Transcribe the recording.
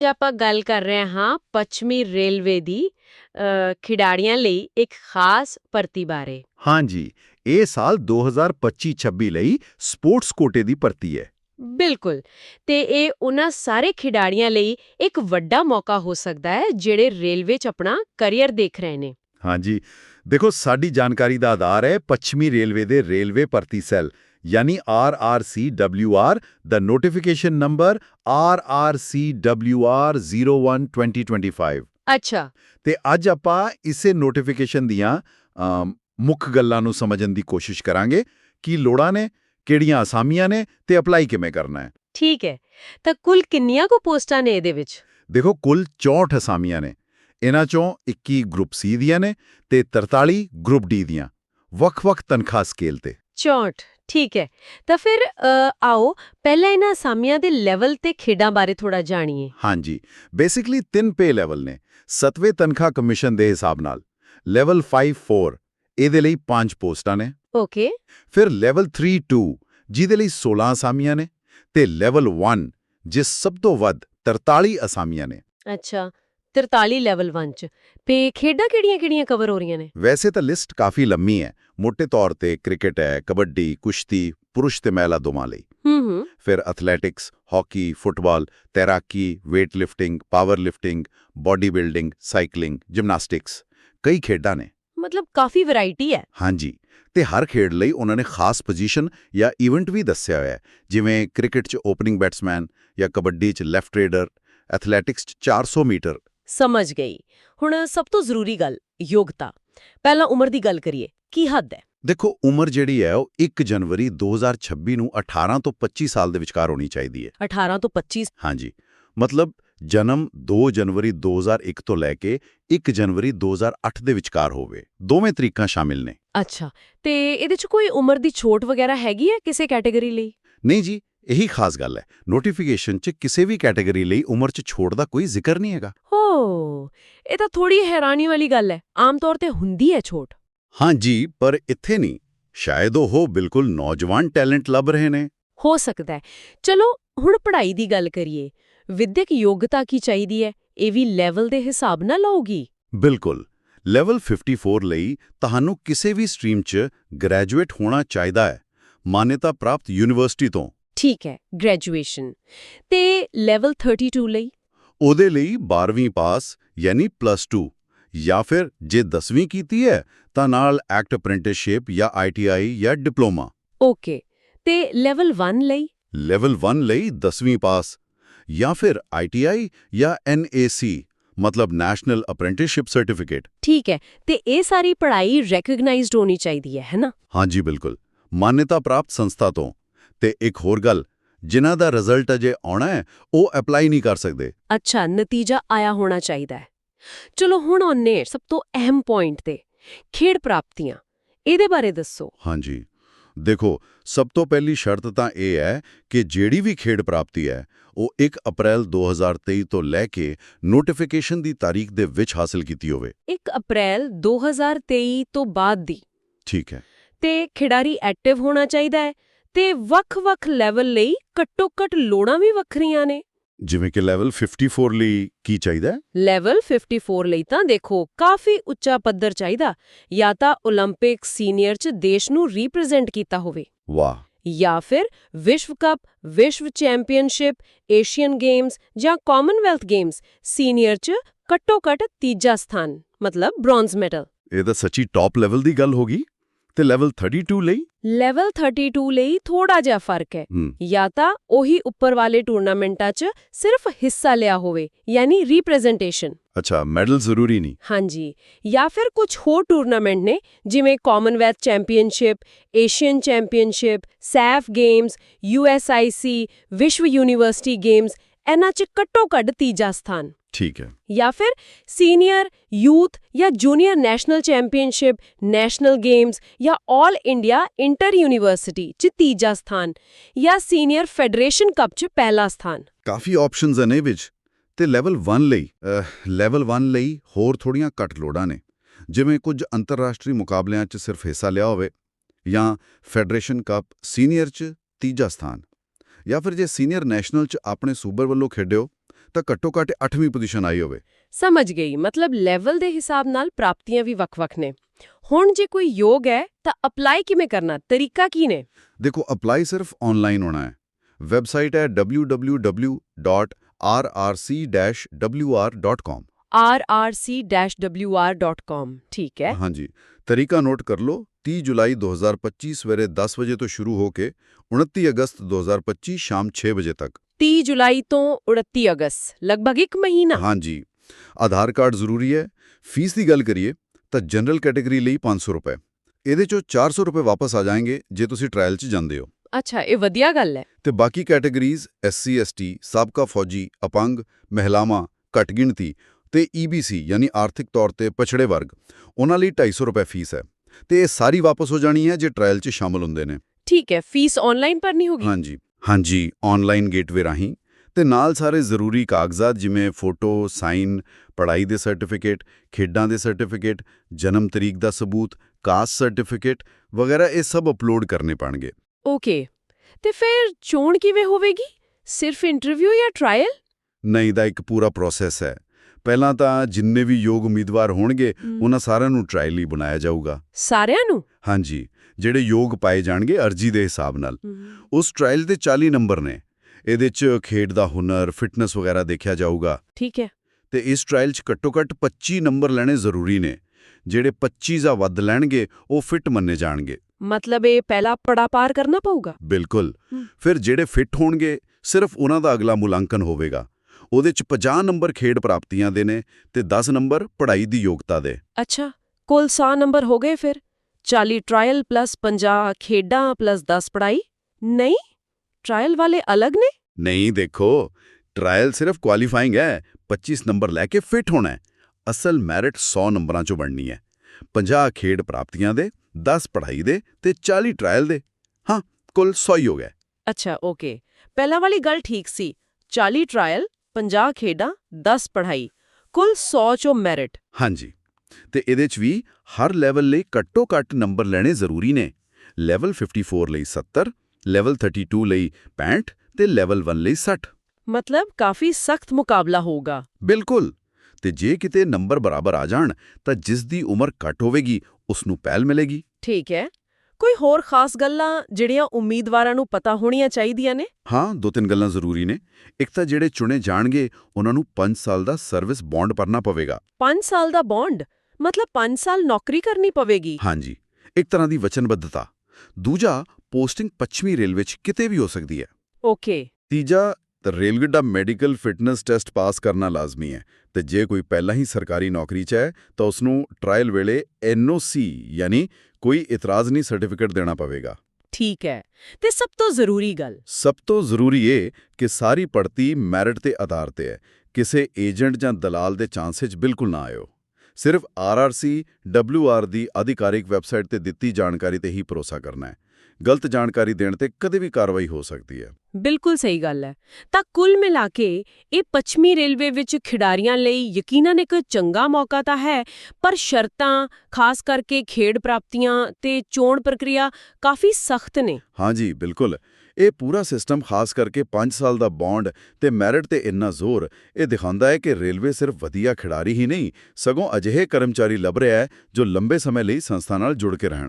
ਜੇ ਆਪਾਂ ਗੱਲ ਕਰ ਰਹੇ ਹਾਂ ਪੱਛਮੀ ਰੇਲਵੇ ਦੀ ਖਿਡਾਰੀਆਂ ਲਈ ਇੱਕ ਖਾਸ ਭਰਤੀ ਬਾਰੇ। ਹਾਂਜੀ ਇਹ ਸਾਲ 2025-26 ਲਈ ਸਪੋਰਟਸ ਕੋਟੇ ਦੀ ਭਰਤੀ ਹੈ। ਬਿਲਕੁਲ ਤੇ ਇਹ ਉਹਨਾਂ ਸਾਰੇ ਖਿਡਾਰੀਆਂ ਲਈ ਇੱਕ ਵੱਡਾ ਮੌਕਾ ਹੋ ਸਕਦਾ ਹੈ ਜਿਹੜੇ ਰੇਲਵੇ 'ਚ ਆਪਣਾ ਕੈਰੀਅਰ ਦੇਖ ਰਹੇ ਨੇ। ਹਾਂਜੀ ਦੇਖੋ ਸਾਡੀ ਜਾਣਕਾਰੀ ਦਾ ਆਧਾਰ ਹੈ ਪੱਛਮੀ ਰੇਲਵੇ ਦੇ ਰੇਲਵੇ ਭਰਤੀ ਸੈੱਲ। ਯਾਨੀ RRCWR ਦਾ ਨੋਟੀਫਿਕੇਸ਼ਨ ਨੰਬਰ RRCWR012025 ਅੱਛਾ। ਤੇ ਅੱਜ ਆਪਾਂ ਇਸੇ ਨੋਟੀਫਿਕੇਸ਼ਨ ਦੀਆਂ ਮੁੱਖ ਗੱਲਾਂ ਨੂੰ ਸਮਝਣ ਦੀ ਕੋਸ਼ਿਸ਼ ਕਰਾਂਗੇ ਕੀ ਲੋੜਾਂ ਨੇ ਕਿਹੜੀਆਂ ਅਸਾਮੀਆਂ ਨੇ ਤੇ ਅਪਲਾਈ ਕਿਵੇਂ ਕਰਨਾ ਹੈ। ਠੀਕ ਹੈ। ਤਾਂ ਕੁੱਲ ਕਿੰਨੀਆਂ ਕੁ ਪੋਸਟਾਂ ਨੇ ਇਹਦੇ ਵਿੱਚ? ਦੇਖੋ ਕੁੱਲ 64 ਅਸਾਮੀਆਂ ਨੇ। ਇਹਨਾਂ ਚੋਂ 21 ਗਰੁੱਪ ਸੀ ਦੀਆਂ ਨੇ ਤੇ 43 ਗਰੁੱਪ ਡੀ ਦੀਆਂ। ਵੱਖ-ਵੱਖ ਤਨਖਾਹ ਸਕੇਲ ਤੇ। 64 ਠੀਕ ਹੈ। ਤਾਂ ਫਿਰ ਆਓ ਪਹਿਲਾਂ ਇਹਨਾਂ ਅਸਾਮੀਆਂ ਦੇ ਲੈਵਲ ਤੇ ਖੇਡਾਂ ਬਾਰੇ ਥੋੜਾ ਜਾਣੀਏ। ਹਾਂਜੀ। ਬੇਸਿਕਲੀ ਤਿੰਨ ਪੇ ਲੈਵਲ ਨੇ। ਸਤਵੇਂ ਤਨਖਾਹ ਕਮਿਸ਼ਨ ਦੇ ਹਿਸਾਬ ਨਾਲ। ਲੈਵਲ 5-4 ਇਹਦੇ ਲਈ 5 ਪੋਸਟਾਂ ਨੇ। ਓਕੇ ਫਿਰ ਲੈਵਲ 3-2 ਜਿਹਦੇ ਲਈ 16 ਅਸਾਮੀਆਂ ਨੇ ਤੇ ਲੈਵਲ 1 ਜਿਸ ਸਭ ਤੋਂ ਵੱਧ 43 ਅਸਾਮੀਆਂ ਨੇ। ਅੱਛਾ 43 ਲੈਵਲ 1 ਚ। ਪੇ ਖੇਡਾਂ ਕਿਹੜੀਆਂ-ਕਿਹੜੀਆਂ ਕਵਰ ਹੋ ਰਹੀਆਂ ਨੇ? ਵੈਸੇ ਤਾਂ ਲਿਸਟ ਕਾਫੀ ਲੰਮੀ ਹੈ। ਮੋٹے ਤੌਰ ਤੇ ਕ੍ਰਿਕਟ ਹੈ ਕਬੱਡੀ ਕੁਸ਼ਤੀ ਪੁਰਸ਼ ਤੇ ਮਹਿਲਾ ਦੋਵਾਂ ਲਈ। ਹੂੰ ਹੂੰ। ਫਿਰ ਐਥਲੈਟਿਕਸ ਹਾਕੀ ਫੁੱਟਬਾਲ ਤੈਰਾਕੀ weight lifting power lifting body building cycling gymnastics ਕਈ ਖੇਡਾਂ ਨੇ। ਮਤਲਬ ਕਾਫੀ ਵੈਰਾਈਟੀ ਹੈ। ਹਾਂਜੀ ਤੇ ਹਰ ਖੇਡ ਲਈ ਉਹਨਾਂ ਨੇ ਖਾਸ ਪੋਜੀਸ਼ਨ ਜਾਂ ਇਵੈਂਟ ਵੀ ਦੱਸਿਆ ਹੋਇਆ ਹੈ ਜਿਵੇਂ ਕ੍ਰਿਕਟ 'ਚ ਓਪਨਿੰਗ ਬੈਟਸਮੈਨ ਜਾਂ ਕਬੱਡੀ 'ਚ ਲੈਫਟ ਰੇਡਰ ਐਥਲੈਟਿਕਸ 'ਚ 400 ਮੀਟਰ। ਸਮਝ ਗਈ। ਹੁਣ ਸਭ ਤੋਂ ਜ਼ਰੂਰੀ ਗੱਲ ਯੋਗਤਾ। ਪਹਿਲਾਂ ਉਮਰ ਦੀ ਗੱਲ ਕਰੀਏ ਕੀ ਹੱਦ ਹੈ? ਦੇਖੋ ਉਮਰ ਜਿਹੜੀ ਹੈ ਉਹ 1 ਜਨਵਰੀ 2026 ਨੂੰ 18 ਤੋਂ 25 ਸਾਲ ਦੇ ਵਿਚਕਾਰ ਹੋਣੀ ਚਾਹੀਦੀ ਹੈ। 18 ਤੋਂ 25 ਹਾਂਜੀ ਮਤਲਬ ਜਨਮ 2 ਜਨਵਰੀ 2001 ਤੋਂ ਲੈ ਕੇ 1 ਜਨਵਰੀ 2008 ਦੇ ਵਿਚਕਾਰ ਹੋਵੇ ਦੋਵੇਂ ਤਰੀਕਾਂ ਸ਼ਾਮਿਲ ਨੇ। ਅੱਛਾ ਤੇ ਇਹਦੇ ਚ ਕੋਈ ਉਮਰ ਦੀ ਛੋਟ ਵਗੈਰਾ ਹੈਗੀ ਹੈ ਕਿਸੇ ਕੈਟਾਗਰੀ ਲਈ? ਨਹੀਂ ਜੀ ਇਹੀ ਖਾਸ ਗੱਲ ਹੈ। ਨੋਟੀਫਿਕੇਸ਼ਨ 'ਚ ਕਿਸੇ ਵੀ ਕੈਟਾਗਰੀ ਲਈ ਉਮਰ 'ਚ ਛੋੜ ਦਾ ਕੋਈ ਜ਼ਿਕਰ ਨਹੀਂ ਹੈਗਾ। ਹੋ ਇਹ ਤਾਂ ਥੋੜੀ ਹੈਰਾਨੀ ਵਾਲੀ ਗੱਲ ਹੈ। ਆਮ ਤੌਰ ਤੇ ਹੁੰਦੀ ਹੈ ਛੋਟ। ਹਾਂਜੀ ਪਰ ਇੱਥੇ ਨਹੀਂ। ਸ਼ਾਇਦ ਉਹ ਬਿਲਕੁਲ ਨੌਜਵਾਨ ਟੈਲੈਂਟ ਲੱਭ ਰਹੇ ਨੇ। ਹੋ ਸਕਦਾ ਹੈ। ਚਲੋ ਹੁਣ ਪੜ੍ਹਾਈ ਦੀ ਗੱਲ ਕਰੀਏ। ਵਿਦਿਅਕ ਯੋਗਤਾ ਕੀ ਚਾਹੀਦੀ ਹੈ? ਇਹ ਵੀ ਲੈਵਲ ਦੇ ਹਿਸਾਬ ਨਾਲ ਆਊਗੀ? ਬਿਲਕੁਲ। ਲੈਵਲ 54 ਲਈ ਤੁਹਾਨੂੰ ਕਿਸੇ ਵੀ ਸਟਰੀਮ 'ਚ ਗ੍ਰੈਜੂਏਟ ਹੋਣਾ ਚਾਹੀਦਾ ਹੈ। ਮਾਨਤਾ ਪ੍ਰਾਪਤ ਯੂਨੀਵਰਸਿਟੀ ਤੋਂ। ਠੀਕ ਹੈ ਗ੍ਰੈਜੂਏਸ਼ਨ ਤੇ ਲੈਵਲ 32 ਲਈ? ਉਹਦੇ ਲਈ 12ਵੀਂ ਪਾਸ ਯਾਨੀ ਪਲੱਸ 2 ਜਾਂ ਫਿਰ ਜੇ 10ਵੀਂ ਕੀਤੀ ਹੈ ਤਾਂ ਨਾਲ ਐਕਟ ਅਪ੍ਰੈਂਟਿਸਸ਼ਿਪ ਜਾਂ ਆਈਟੀਆਈ ਜਾਂ ਡਿਪਲੋਮਾ ਓਕੇ ਤੇ ਲੈਵਲ 1 ਲਈ? ਲੈਵਲ 1 ਲਈ 10ਵੀਂ ਪਾਸ ਜਾਂ ਫਿਰ ਆਈਟੀਆਈ ਜਾਂ ਐਨਏਸੀ ਮਤਲਬ ਨੈਸ਼ਨਲ ਅਪ੍ਰੈਂਟਿਸਸ਼ਿਪ ਸਰਟੀਫਿਕੇਟ ਠੀਕ ਹੈ ਤੇ ਇਹ ਸਾਰੀ ਪੜ੍ਹਾਈ ਰੈਕਗਨਾਈਜ਼ਡ ਹੋਣੀ ਚਾਹੀਦੀ ਹੈ ਹੈਨਾ ਹਾਂਜੀ ਬਿਲਕੁਲ। ਮਾਨਤਾ ਪ੍ਰਾਪਤ ਸੰਸਥਾ ਤੋਂ। ਤੇ ਇੱਕ ਹੋਰ ਗੱਲ ਜਿਨ੍ਹਾਂ ਦਾ ਰਿਜ਼ਲਟ ਅਜੇ ਆਉਣਾ ਹੈ ਉਹ ਅਪਲਾਈ ਨਹੀਂ ਕਰ ਸਕਦੇ। ਅੱਛਾ ਨਤੀਜਾ ਆਇਆ ਹੋਣਾ ਚਾਹੀਦਾ ਹੈ। ਚਲੋ ਹੁਣ ਆਉਂਦੇ ਸਭ ਤੋਂ ਅਹਿਮ ਪੁਆਇੰਟ ਤੇ ਖੇਡ ਪ੍ਰਾਪਤੀਆਂ ਇਹਦੇ ਬਾਰੇ ਦੱਸੋ। ਹਾਂਜੀ ਦੇਖੋ ਸਭ ਤੋਂ ਪਹਿਲੀ ਸ਼ਰਤ ਤਾਂ ਇਹ ਹੈ ਕਿ ਜਿਹੜੀ ਵੀ ਖੇਡ ਪ੍ਰਾਪਤੀ ਹੈ ਉਹ 1 ਅਪ੍ਰੈਲ 2023 ਤੋਂ ਲੈ ਕੇ ਨੋਟੀਫਿਕੇਸ਼ਨ ਦੀ ਤਾਰੀਖ ਦੇ ਵਿੱਚ ਹਾਸਲ ਕੀਤੀ ਹੋਵੇ। 1 ਅਪ੍ਰੈਲ 2023 ਤੋਂ ਬਾਅਦ ਦੀ। ਠੀਕ ਹੈ। ਤੇ ਖਿਡਾਰੀ ਐਕਟਿਵ ਹੋਣਾ ਚਾਹੀਦਾ ਹੈ ਤੇ ਵੱਖ-ਵੱਖ ਲੈਵਲ ਲਈ ਘੱਟੋ-ਘੱਟ ਲੋੜਾਂ ਵੀ ਵੱਖਰੀਆਂ ਨੇ ਜਿਵੇਂ ਕਿ ਲੈਵਲ 54 ਲਈ ਕੀ ਚਾਹੀਦਾ ਹੈ? ਲੈਵਲ 54 ਲਈ ਤਾਂ ਦੇਖੋ ਕਾਫੀ ਉੱਚਾ ਪੱਧਰ ਚਾਹੀਦਾ ਜਾਂ ਤਾਂ 올림픽 ਸੀਨੀਅਰ ਚ ਦੇਸ਼ ਨੂੰ ਰਿਪਰੈਜ਼ੈਂਟ ਕੀਤਾ ਹੋਵੇ ਵਾਹ ਜਾਂ ਫਿਰ ਵਿਸ਼ਵ ਕੱਪ ਵਿਸ਼ਵ ਚੈਂਪੀਅਨਸ਼ਿਪ ਏਸ਼ੀਅਨ ਗੇਮਸ ਜਾਂ ਕਾਮਨਵੈਲਥ ਗੇਮਸ ਸੀਨੀਅਰ ਚ ਘੱਟੋ-ਘੱਟ ਤੀਜਾ ਸਥਾਨ ਮਤਲਬ ਬ੍ਰੌਂਜ਼ ਮੈਡਲ ਇਹ ਤਾਂ ਸੱਚੀ ਟੌਪ ਲੈਵਲ ਦੀ ਗੱਲ ਹੋ ਗਈ ਤੇ ਲੈਵਲ 32 ਲਈ? ਲੈਵਲ 32 ਲਈ ਥੋੜਾ ਜਿਹਾ ਫ਼ਰਕ ਹੈ। ਜਾਂ ਤਾਂ ਉਹੀ ਉੱਪਰ ਵਾਲੇ ਟੂਰਨਾਮੈਂਟਾਂ 'ਚ ਸਿਰਫ ਹਿੱਸਾ ਲਿਆ ਹੋਵੇ ਯਾਨੀ ਰਿਪਰੈਜ਼ੈਂਟੇਸ਼ਨ ਅੱਛਾ ਮੈਡਲ ਜ਼ਰੂਰੀ ਨਹੀਂ। ਹਾਂਜੀ ਜਾਂ ਫਿਰ ਕੁਝ ਹੋਰ ਟੂਰਨਾਮੈਂਟ ਨੇ ਜਿਵੇਂ commonwealth championship Asian championship SAF games USIC ਵਿਸ਼ਵ ਯੂਨੀਵਰਸਿਟੀ ਗੇਮਸ ਇਹਨਾਂ 'ਚ ਘੱਟੋ ਘੱਟ ਤੀਜਾ ਸਥਾਨ। ਠੀਕ ਹੈ। ਜਾਂ ਫਿਰ ਸੀਨੀਅਰ ਯੂਥ ਜਾਂ junior national championship national games ਜਾਂ 올 ਇੰਡੀਆ ਇੰਟਰ ਯੂਨੀਵਰਸਿਟੀ 'ਚ ਤੀਜਾ ਸਥਾਨ ਜਾਂ ਸੀਨੀਅਰ ਫੈਡਰੇਸ਼ਨ ਕੱਪ 'ਚ ਪਹਿਲਾ ਸਥਾਨ। ਕਾਫੀ ਆਪਸ਼ਨਸ ਨੇ ਵਿੱਚ। ਤੇ ਲੈਵਲ 1 ਲਈ ਲੈਵਲ 1 ਲਈ ਹੋਰ ਥੋੜੀਆਂ ਘੱਟ ਲੋੜਾਂ ਨੇ। ਜਿਵੇਂ ਕੁਝ ਅੰਤਰਰਾਸ਼ਟਰੀ ਮੁਕਾਬਲਿਆਂ 'ਚ ਸਿਰਫ ਹਿੱਸਾ ਲਿਆ ਹੋਵੇ ਜਾਂ ਫੈਡਰੇਸ਼ਨ ਕੱਪ ਸੀਨੀਅਰ 'ਚ ਤੀਜਾ ਸਥਾਨ। ਜਾਂ ਫਿਰ ਜੇ ਸੀਨੀਅਰ ਨੈਸ਼ਨਲ 'ਚ ਆਪਣੇ ਸੂਬਰ ਵੱਲੋਂ ਖੇਡਿਓ ਤਾਂ ਘੱਟੋ-ਘੱਟ 8ਵੀਂ ਪੋਜੀਸ਼ਨ ਆਈ ਹੋਵੇ। ਸਮਝ ਗਈ। ਮਤਲਬ ਲੈਵਲ ਦੇ ਹਿਸਾਬ ਨਾਲ ਪ੍ਰਾਪਤੀਆਂ ਵੀ ਵੱਖ-ਵੱਖ ਨੇ। ਹੁਣ ਜੇ ਕੋਈ ਯੋਗ ਹੈ ਤਾਂ ਅਪਲਾਈ ਕਿਵੇਂ ਕਰਨਾ? ਤਰੀਕਾ ਕੀ ਨੇ? ਦੇਖੋ ਅਪਲਾਈ ਸਿਰਫ ਆਨਲਾਈਨ ਹੋਣਾ ਹੈ। ਵੈਬਸਾਈਟ ਹੈ www.rrc-wr.com rrc-wr.com ਠੀਕ ਹੈ। ਹਾਂਜੀ। ਤਰੀਕਾ ਨੋਟ ਕਰ ਲਓ। 30 ਜੁਲਾਈ 2025 ਸਵੇਰੇ 10 ਵਜੇ ਤੋਂ ਸ਼ੁਰੂ ਹੋ ਕੇ 29 ਅਗਸਤ 2025 ਸ਼ਾਮ 6 ਵਜੇ ਤੱਕ। 30 ਜੁਲਾਈ ਤੋਂ 29 ਅਗਸਤ ਲਗਭਗ 1 ਮਹੀਨਾ। ਹਾਂਜੀ। ਆਧਾਰ ਕਾਰਡ ਜ਼ਰੂਰੀ ਹੈ। ਫੀਸ ਦੀ ਗੱਲ ਕਰੀਏ ਤਾਂ ਜਨਰਲ ਕੈਟਾਗਰੀ ਲਈ 500 ਰੁਪਏ। ਇਹਦੇ ਚੋਂ 400 ਰੁਪਏ ਵਾਪਸ ਆ ਜਾਣਗੇ ਜੇ ਤੁਸੀਂ ਟ੍ਰਾਇਲ 'ਚ ਜਾਂਦੇ ਹੋ। ਅੱਛਾ ਇਹ ਵਧੀਆ ਗੱਲ ਹੈ। ਤੇ ਬਾਕੀ ਕੈਟਾਗਰੀਜ਼ ਐਸਸੀ ਐਸਟੀ ਸਾਬਕਾ ਫੌਜੀ ਅਪੰਗ ਮਹਿਲਾਵਾਂ ਘੱਟ ਗਿਣਤੀ ਤੇ ਈਬੀਸੀ ਯਾਨੀ ਆਰਥਿਕ ਤੌਰ ਤੇ ਪਛੜੇ ਵਰਗ ਉਹਨਾਂ ਲਈ 250 ਰੁਪਏ ਫੀਸ ਹੈ। ਤੇ ਇਹ ਸਾਰੀ ਵਾਪਸ ਹੋ ਜਾਣੀ ਹੈ ਜੇ ਟ੍ਰਾਇਲ 'ਚ ਸ਼ਾਮਲ ਹੁੰਦੇ ਨੇ। ਠੀਕ ਹੈ ਫੀਸ ਆਨਲਾਈਨ ਭਰਨੀ ਹੋਗੀ? ਹਾਂਜੀ ਹਾਂਜੀ ਆਨਲਾਈਨ ਗੇਟਵੇ ਰਾਹੀਂ। ਤੇ ਨਾਲ ਸਾਰੇ ਜ਼ਰੂਰੀ ਕਾਗਜ਼ਾਤ ਜਿਵੇਂ ਫੋਟੋ ਸਾਈਨ ਪੜ੍ਹਾਈ ਦੇ ਸਰਟੀਫਿਕੇਟ ਖੇਡਾਂ ਦੇ ਸਰਟੀਫਿਕੇਟ ਜਨਮ ਤਰੀਕ ਦਾ ਸਬੂਤ ਕਾਸਟ ਸਰਟੀਫਿਕੇਟ ਵਗੈਰਾ ਇਹ ਸਭ ਅਪਲੋਡ ਕਰਨੇ ਪੈਣਗੇ ਓਕੇ ਤੇ ਫਿਰ ਚੋਣ ਕਿਵੇਂ ਹੋਵੇਗੀ? ਸਿਰਫ ਇੰਟਰਵਿਊ ਜਾਂ ਟ੍ਰਾਇਲ ਨਹੀਂ ਦਾ ਇੱਕ ਪੂਰਾ ਪ੍ਰੋਸੈਸ ਹੈ। ਪਹਿਲਾਂ ਤਾਂ ਜਿੰਨੇ ਵੀ ਯੋਗ ਉਮੀਦਵਾਰ ਹੋਣਗੇ ਉਹਨਾਂ ਸਾਰਿਆਂ ਨੂੰ ਟ੍ਰਾਇਲ ਲਈ ਬਣਾਇਆ ਜਾਊਗਾ। ਸਾਰਿਆਂ ਨੂੰ? ਹਾਂਜੀ ਜਿਹੜੇ ਯੋਗ ਪਾਏ ਜਾਣਗੇ ਅਰਜੀ ਦੇ ਹਿਸਾਬ ਨਾਲ। ਉਸ ਟ੍ਰਾਇਲ ਦੇ 40 ਨੰਬਰ ਨੇ। ਇਹਦੇ 'ਚ ਖੇਡ ਦਾ ਹੁਨਰ ਫਿਟਨੈਸ ਵਗੈਰਾ ਦੇਖਿਆ ਜਾਊਗਾ। ਠੀਕ ਹੈ। ਤੇ ਇਸ ਟ੍ਰਾਇਲ 'ਚ ਘੱਟੋ-ਘੱਟ 25 ਨੰਬਰ ਲੈਣੇ ਜ਼ਰੂਰੀ ਨੇ। ਜਿਹੜੇ 25 ਜਾਂ ਵੱਧ ਲੈਣਗੇ ਉਹ ਫਿਟ ਮੰਨੇ ਜਾਣਗੇ। ਮਤਲਬ ਇਹ ਪਹਿਲਾ ਪੜਾ ਪਾਰ ਕਰਨਾ ਪਊਗਾ? ਬਿਲਕੁਲ। ਫਿਰ ਜਿਹੜੇ ਫਿਟ ਹੋਣਗੇ ਸਿਰਫ ਉਹਨਾਂ ਦਾ ਅਗਲਾ ਮੁਲਾਂਕਣ ਹੋਵੇਗਾ। ਉਹਦੇ 'ਚ 50 ਨੰਬਰ ਖੇਡ ਪ੍ਰਾਪਤੀਆਂ ਦੇ ਨੇ ਤੇ 10 ਨੰਬਰ ਪੜ੍ਹਾਈ ਦੀ ਯੋਗਤਾ ਦੇ। ਅੱਛਾ ਕੁੱਲ 100 ਨੰਬਰ ਹੋ ਗਏ ਫਿਰ? 40 ਟ੍ਰਾਇਲ ਪਲੱਸ 50 ਖੇਡਾਂ ਪਲੱਸ 10 ਪੜਾਈ ਨਹੀਂ? ਟ੍ਰਾਇਲ ਵਾਲੇ ਅਲੱਗ ਨੇ? ਨਹੀਂ ਦੇਖੋ ਟ੍ਰਾਇਲ ਸਿਰਫ ਕੁਆਲੀਫਾਈਂਗ ਹੈ 25 ਨੰਬਰ ਲੈ ਕੇ ਫਿਟ ਹੋਣਾ ਹੈ। ਅਸਲ ਮੈਰਿਟ 100 ਨੰਬਰਾਂ 'ਚੋਂ ਬਣਨੀ ਹੈ। 50 ਖੇਡ ਪ੍ਰਾਪਤੀਆਂ ਦੇ 10 ਪੜ੍ਹਾਈ ਦੇ ਤੇ 40 ਟ੍ਰਾਇਲ ਦੇ। ਹਾਂ ਕੁੱਲ 100 ਹੀ ਹੋ ਗਏ ਅੱਛਾ ਓਕੇ ਪਹਿਲਾਂ ਵਾਲੀ ਗੱਲ ਠੀਕ ਸੀ। 40 ਟ੍ਰਾਇਲ 50 ਖੇਡਾਂ 10 ਪੜਾਈ ਕੁੱਲ 100 ਚੋਂ ਮੈਰਿਟ। ਹਾਂਜੀ। ਤੇ ਇਹਦੇ 'ਚ ਵੀ ਹਰ ਲੈਵਲ ਲਈ ਘੱਟੋ-ਘੱਟ ਨੰਬਰ ਲੈਣੇ ਜ਼ਰੂਰੀ ਨੇ। ਲੈਵਲ 54 ਲਈ 70 ਲੈਵਲ 32 ਲਈ 65 ਤੇ ਲੈਵਲ 1 ਲਈ 60 ਮਤਲਬ ਕਾਫੀ ਸਖਤ ਮੁਕਾਬਲਾ ਹੋਊਗਾ। ਬਿਲਕੁਲ। ਤੇ ਜੇ ਕਿਤੇ ਨੰਬਰ ਬਰਾਬਰ ਆ ਜਾਣ ਤਾਂ ਜਿਸ ਦੀ ਉਮਰ ਘੱਟ ਹੋਵੇਗੀ ਉਸ ਨੂੰ ਪਹਿਲ ਮਿਲੇਗੀ। ਠੀਕ ਹੈ। ਕੋਈ ਹੋਰ ਖਾਸ ਗੱਲਾਂ ਜਿਹੜੀਆਂ ਉਮੀਦਵਾਰਾਂ ਨੂੰ ਪਤਾ ਹੋਣੀਆਂ ਚਾਹੀਦੀਆਂ ਨੇ? ਹਾਂ ਦੋ ਤਿੰਨ ਗੱਲਾਂ ਜ਼ਰੂਰੀ ਨੇ। ਇੱਕ ਤਾਂ ਜਿਹੜੇ ਚੁਣੇ ਜਾਣਗੇ ਉਹਨਾਂ ਨੂੰ 5 ਸਾਲ ਦਾ ਸਰਵਿਸ ਬੌਂਡ ਭਰਨਾ ਪਵੇਗਾ। 5 ਸਾਲ ਦਾ ਬੌਂਡ ਮਤਲਬ 5 ਸਾਲ ਨੌਕਰੀ ਕਰਨੀ ਪਵੇਗੀ? ਹਾਂਜੀ ਇੱਕ ਤਰ੍ਹਾਂ ਦੀ ਵਚਨਬੱਧਤਾ। ਦੂਜਾ ਪੋਸਟਿੰਗ ਪੱਛਮੀ ਰੇਲਵੇ 'ਚ ਕਿਤੇ ਵੀ ਹੋ ਸਕਦੀ ਹੈ। ਓਕੇ। ਤੀਜਾ ਤਾਂ ਰੇਲਵੇ ਦਾ ਮੈਡੀਕਲ ਫਿਟਨੈਸ ਟੈਸਟ ਪਾਸ ਕਰਨਾ ਲਾਜ਼ਮੀ ਹੈ। ਤੇ ਜੇ ਕੋਈ ਪਹਿਲਾਂ ਹੀ ਸਰਕਾਰੀ ਨੌਕਰੀ 'ਚ ਹੈ ਤਾਂ ਉਸ ਨੂੰ ਟ੍ਰਾਇਲ ਵੇਲੇ ਐਨਓਸੀ ਯਾਨੀ ਕੋਈ ਇਤਰਾਜ਼ ਨਹੀਂ ਸਰਟੀਫਿਕੇਟ ਦੇਣਾ ਪਵੇਗਾ। ਠੀਕ ਹੈ। ਤੇ ਸਭ ਤੋਂ ਜ਼ਰੂਰੀ ਗੱਲ। ਸਭ ਤੋਂ ਜ਼ਰੂਰੀ ਇਹ ਕਿ ਸਾਰੀ ਪੜਤੀ ਮੈਰਿਟ ਦੇ ਆਧਾਰ ਤੇ ਹੈ। ਕਿਸੇ ਏਜੰਟ ਜਾਂ ਦਲਾਲ ਦੇ ਚਾਂਸ 'ਚ ਬਿਲਕੁਲ ਨਾ ਆਇਓ। ਸਿਰਫ ਆਰਆਰਸੀ ਡਬਲਯੂਆਰ ਦੀ ਆਧਿਕਾਰਿਕ ਵੈਬਸਾਈਟ ਤੇ ਦਿੱਤੀ ਜਾਣਕਾਰੀ ਤੇ ਹੀ ਭਰੋਸਾ ਕਰਨਾ ਹੈ। ਗਲਤ ਜਾਣਕਾਰੀ ਦੇਣ ਤੇ ਕਦੇ ਵੀ ਕਾਰਵਾਈ ਹੋ ਸਕਦੀ ਹੈ। ਬਿਲਕੁਲ ਸਹੀ ਗੱਲ ਹੈ। ਤਾਂ ਕੁੱਲ ਮਿਲਾ ਕੇ ਇਹ ਪੱਛਮੀ ਰੇਲਵੇ ਵਿੱਚ ਖਿਡਾਰੀਆਂ ਲਈ ਯਕੀਨਨ ਇੱਕ ਚੰਗਾ ਮੌਕਾ ਤਾਂ ਹੈ ਪਰ ਸ਼ਰਤਾਂ ਖਾਸ ਕਰਕੇ ਖੇਡ ਪ੍ਰਾਪਤੀਆਂ ਤੇ ਚੋਣ ਪ੍ਰਕਿਰਿਆ ਕਾਫੀ ਸਖਤ ਨੇ। ਹਾਂਜੀ ਬਿਲਕੁਲ। ਇਹ ਪੂਰਾ ਸਿਸਟਮ ਖਾਸ ਕਰਕੇ 5 ਸਾਲ ਦਾ ਬੌਂਡ ਤੇ ਮੈਰਿਟ ਤੇ ਇੰਨਾ ਜ਼ੋਰ ਇਹ ਦਿਖਾਉਂਦਾ ਹੈ ਕਿ ਰੇਲਵੇ ਸਿਰਫ ਵਧੀਆ ਖਿਡਾਰੀ ਹੀ ਨਹੀਂ ਸਗੋਂ ਅਜਿਹੇ ਕਰਮਚਾਰੀ ਲੱਭ ਰਿਹਾ ਹੈ ਜੋ ਲੰਬੇ ਸਮੇਂ ਲਈ ਸੰਸਥਾ ਨਾਲ ਜੁੜ ਕੇ ਰਹਿਣ।